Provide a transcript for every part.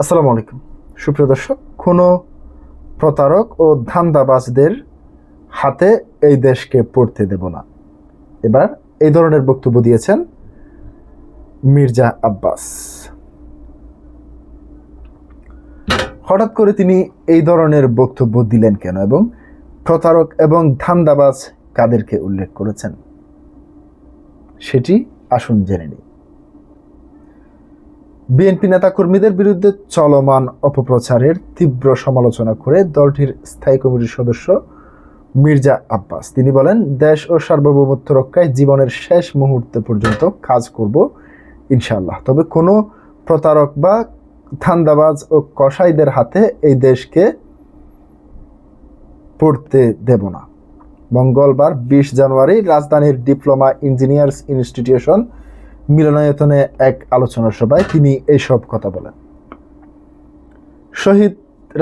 আসসালামু আলাইকুম। সুপ্রিয় দর্শক কোনো প্রতারক ও ধান্দাবাজদের হাতে এই দেশকে পড়তে দেব না। এবার এই ধরনের বক্তব্য দিয়েছেন মির্জা আব্বাস। হঠাৎ করে তিনি এই ধরনের বক্তব্য দিলেন কেন এবং প্রতারক এবং ধান্দাবাজ কাদেরকে উল্লেখ করেছেন? সেটি আসুন জেনে নিই। বিএনপি নেতাকর্মীদের বিরুদ্ধে চলমান অপপ্রচারের তীব্র সমালোচনা করে দলটির স্থায়ী কমিটির সদস্য মির্জা আব্বাস। তিনি বলেন, দেশ ও সার্বভৌমত্ব রক্ষায় জীবনের শেষ মুহূর্ত পর্যন্ত কাজ করব, ইনশাআল্লাহ। তবে কোনো প্রতারক বা ধান্দাবাজ ও কসাইদের হাতে এই দেশকে পড়তে দেব না। মঙ্গলবার বিশ জানুয়ারি রাজধানীর ডিপ্লোমা ইঞ্জিনিয়ার্স ইনস্টিটিউশন মিলনায়তনে এক আলোচনা সভায় তিনি এইসব কথা বলেন। শহীদ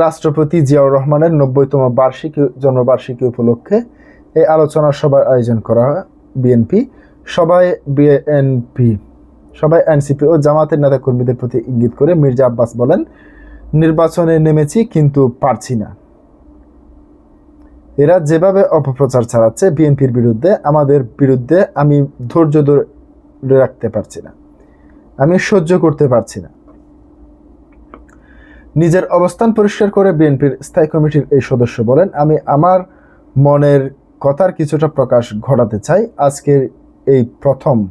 রাষ্ট্রপতি জিয়াউর রহমানের নব্বইতম বার্ষিকী জন্মবার্ষিকী উপলক্ষে এই আলোচনা সভার আয়োজন করা হয় বিএনপি সবাই বিএনপি সবাই এনসিপি ও জামাতের নেতাকর্মীদের প্রতি ইঙ্গিত করে মির্জা আব্বাস বলেন, নির্বাচনে নেমেছি কিন্তু পারছি না। এরা যেভাবে অপপ্রচার চালাচ্ছে বিএনপির বিরুদ্ধে, আমাদের বিরুদ্ধে আমি ধৈর্য ধরে রাখতে পারছি না। আমি সহ্য করতে পারছি না। নিজের অবস্থান পরিষ্কার করে বিএনপির স্থায়ী কমিটির এই সদস্য বলেন, আমি আমার মনের কথার কিছুটা প্রকাশ ঘটাতে চাই। আজকের এই প্রথম,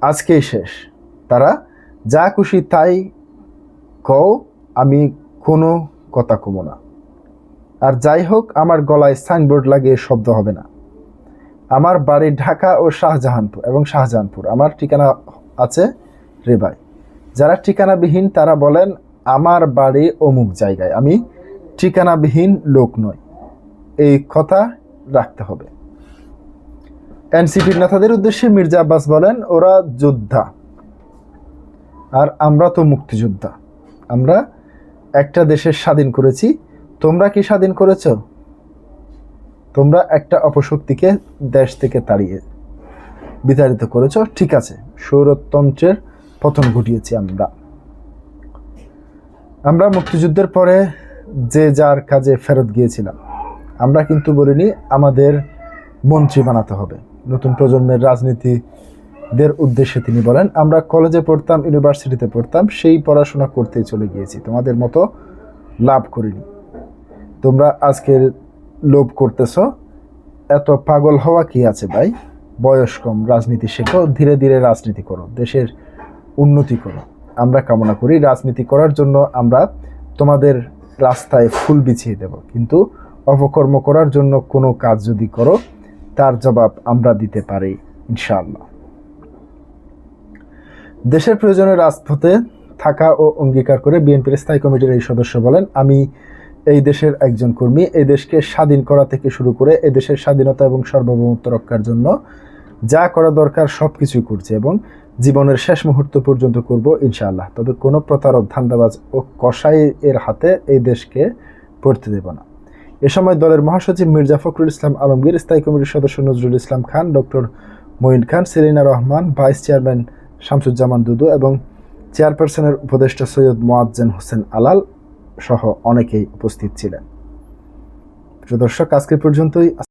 আজকেই শেষ। তারা যা খুশি তাই কও, আমি কোনো কথা কমো না। আর যাই হোক, আমার গলায় সাইনবোর্ড লাগিয়ে শব্দ হবে না। আমার বাড়ি ঢাকা ও শাহজাহানপুর এবং শাহজাহানপুর। আমার ঠিকানা আছে রেবাই। যারা ঠিকানাবিহীন, তারা বলেন, আমার বাড়ি অমুক জায়গায়। আমি ঠিকানাবিহীন লোক নই। এই কথা রাখতে হবে। এনসিপির নেতাদের উদ্দেশ্যে মির্জা আব্বাস বলেন, ওরা যোদ্ধা। আর আমরা তো মুক্তিযোদ্ধা। আমরা একটা দেশের স্বাধীন করেছি। তোমরা কি স্বাধীন করেছ? তোমরা একটা অপশক্তিকে দেশ থেকে তাড়িয়ে বিতাড়িত করেছ। ঠিক আছে, সৌরতন্ত্রের পতন ঘটিয়েছি আমরা। আমরা মুক্তিযুদ্ধের পরে যে যার কাজে ফেরত গিয়েছিলাম, আমরা কিন্তু বলিনি আমাদের মন্ত্রী বানাতে হবে। নতুন প্রজন্মের রাজনীতিদের উদ্দেশ্যে তিনি বলেন, আমরা কলেজে পড়তাম ইউনিভার্সিটিতে পড়তাম, সেই পড়াশোনা করতেই চলে গিয়েছি। তোমাদের মতো লাভ করিনি। তোমরা আজকের লোভ করতেছ? এত পাগল হওয়া কি আছে ভাই? বয়স কম, রাজনীতি শেখো, ধীরে ধীরে রাজনীতি করো, দেশের উন্নতি করো। আমরা কামনা করি রাজনীতি করার জন্য আমরা তোমাদের রাস্তায় ফুল বিছিয়ে দেব। কিন্তু অপকর্ম করার জন্য কোনো কাজ যদি করো, তার জবাব আমরা দিতে পারি, ইনশাআল্লাহ। দেশের প্রয়োজনে রাজপথে থাকা ও অঙ্গীকার করে বিএনপির স্থায়ী কমিটির এই সদস্য বলেন, আমি এই দেশের একজন কর্মী এই দেশকে স্বাধীন করা থেকে শুরু করে এই দেশের স্বাধীনতা এবং সার্বভৌমত্ব রক্ষার জন্য যা করা দরকার সব কিছুই করছে এবং জীবনের শেষ মুহূর্ত পর্যন্ত করব ইনশাআল্লাহ। তবে কোনো প্রতারক, ধান্দাবাজ ও কসাই এর হাতে এই দেশকে পড়তে দেব না। এ সময় দলের মহাসচিব মির্জা ফখরুল ইসলাম আলমগীর, স্থায়ী কমিটির সদস্য Nazrul Islam Khan doctor Moin Khan, Selina Rahman, vice chairman Shamsuzzaman Dudu এবং চেয়ারপারসনের উপদেষ্টা সৈয়দ মোয়াজ্জেন হোসেন আলাল সহ অনেকেই উপস্থিত ছিলেন। প্রিয় দর্শক আজকে পর্যন্তই।